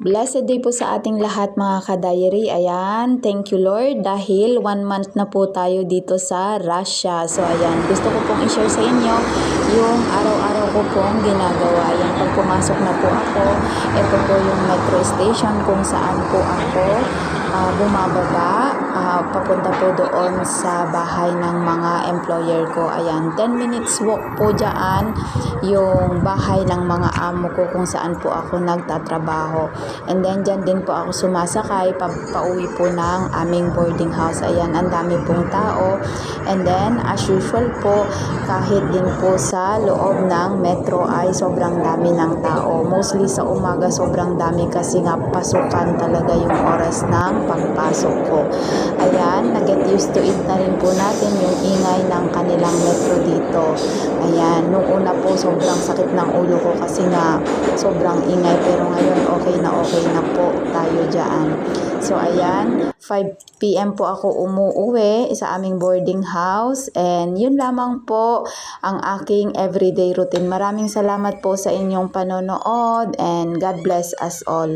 Blessed day po sa ating lahat mga ka-diary. Ayan, thank you Lord dahil one month na po tayo dito sa Russia. So ayan, gusto ko pong i-share sa inyo yung araw-araw ko pong ginagawa. Ayan, pag pumasok na po ako, ito po yung metro station kung saan po ako ah, bumababa, ah, papunta po doon sa bahay ng mga employer ko. Ayan, 10 minutes walk po dyan yung bahay ng mga amo ko kung saan po ako nagtatrabaho. And then, dyan din po ako sumasakay, pa pauwi po ng aming boarding house. Ayan, ang dami pong tao. And then, as usual po, kahit din po sa loob ng metro ay sobrang dami ng tao. Mostly sa umaga, sobrang dami kasi nga pasukan talaga yung oras ng pagpasok ko. Ayan, nag-get used to it na rin po natin yung ingay ng kanilang metro dito. Ayan, nung una po sobrang sakit ng ulo ko kasi nga sobrang ingay pero ngayon okay na okay na po tayo dyan. So ayan, 5 p.m. po ako umuuwi sa aming boarding house and yun lamang po ang aking everyday routine. Maraming salamat po sa inyong panonood and God bless us all.